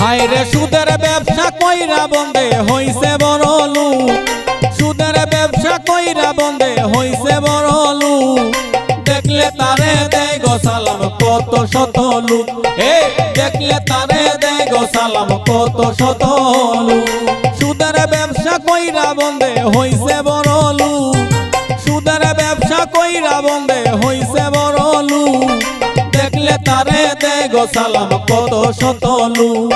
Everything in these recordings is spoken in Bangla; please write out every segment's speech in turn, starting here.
হায় রে সুদের ব্যবসা কইরা বন্ধে হইছে বড় লোক সুদের ব্যবসা কইরা বন্ধে হইছে বড় লোক দেখলে তারে দেয় গো সালাম, কত শত লোক এ, দেখলে তারে দেয় গো সালাম, কত শত লোক সুদের ব্যবসা কইরা বন্ধে হইছে বড় লোক সুদের ব্যবসা কইরা বন্ধে হইছে দেখলে তারে দে গো সালাম, কত শত লোক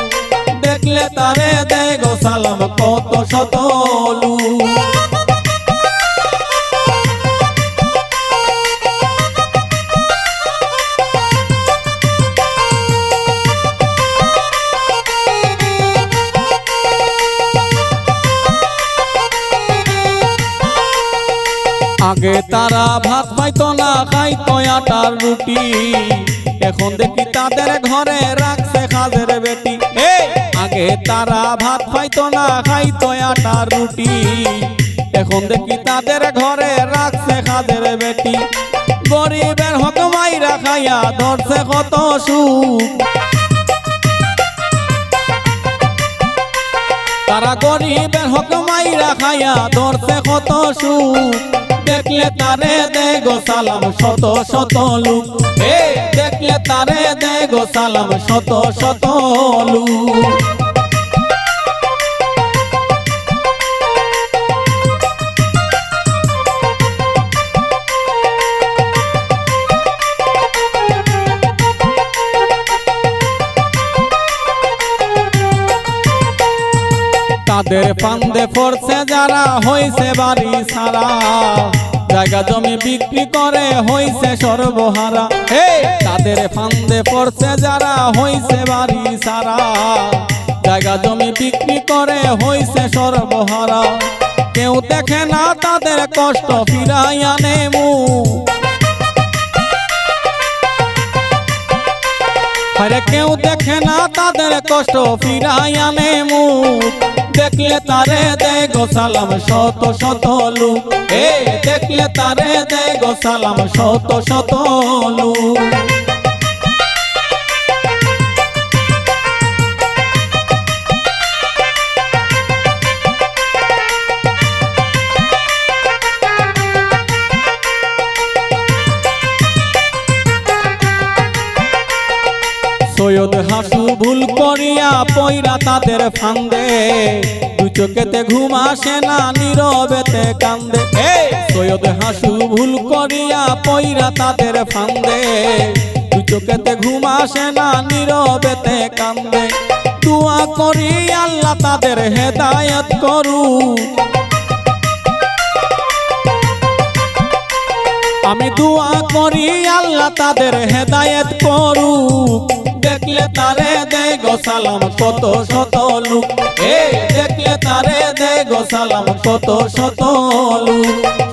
দেখলে তারে দে গো সালাম, কত শত লোক আগে তারা ভাত পাইতো না, খাইতো আটার রুটি। এখন দেখি তাদের ঘরে রাখছে কাজের বেটি। আগে তারা ভাত পাইতো না, খাইতো আটার রুটি। এখন দেখি তাদের ঘরে রাখছে কাজের বেটি। গরিবের হক মাইরা খাইয়া ধরছে কত সুখ। তারা গরিবের হক মাইরা খাইয়া ধরছে কত সুখ। দেখলে তারে দে গো সালাম, শত শত লোক। দেখলে তারে দে গো সালাম, শত শত লোক তাদের পান্দে পড়ছে যারা, হইছে বাড়ি সারা। জায়গা জমি বিক্রি করে হইছে সর্বহারা। হে তাদের ফান্দে পড়ছে যারা, হইছে বাড়ি সারা। জায়গা জমি বিক্রি করে হইছে সর্বহারা। কেউ দেখে না তাদের কষ্ট ফিরাই আনে মুখ আরে কেউ দেখে না তাদের কষ্ট ফিরাই আনে মুখ দেখলে তারে দে গো সালাম, শত শত লোক। এ, দেখলে তারে দে গো সালাম, শত শত লোক। সৈয়দ হাসু ভুল করিয়া পয়রা তাদের ফান্দে। দু চোখেতে ঘুম আসে না, নীরবেতে কান্দে। সৈয়দ হাসু ভুল করিয়া পয়রা তাদের ফান্দে। দু চোখেতে ঘুম আসে না, নীরবেতে কান্দে। দোয়া করি আল্লাহ তাদের হেদায়ত করু আমি দোয়া করি আল্লাহ তাদের হেদায়েত করুক। দেখলে তারে দে গো সালাম, কত শত লোক। এ, দেখলে তারে দে গো সালাম, কত শত লোক।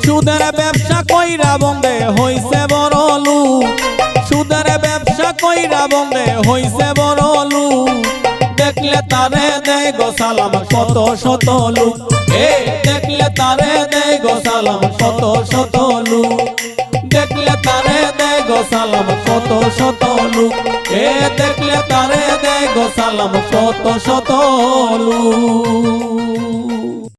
সুদের ব্যবসা কইরা বন্ধে হইছে বড় লোক। সুদের ব্যবসা কইরা বন্ধে হইছে বড় লোক। দেখলে তারে দে গো সালাম, কত শত লোক। এ, দেখলে তারে দে গো সালাম, কত শত লোক। দেখলে তারে দে গোসালাম শত শত লোক। এ দেখলে তারে দে গোসালাম শত শত লোক।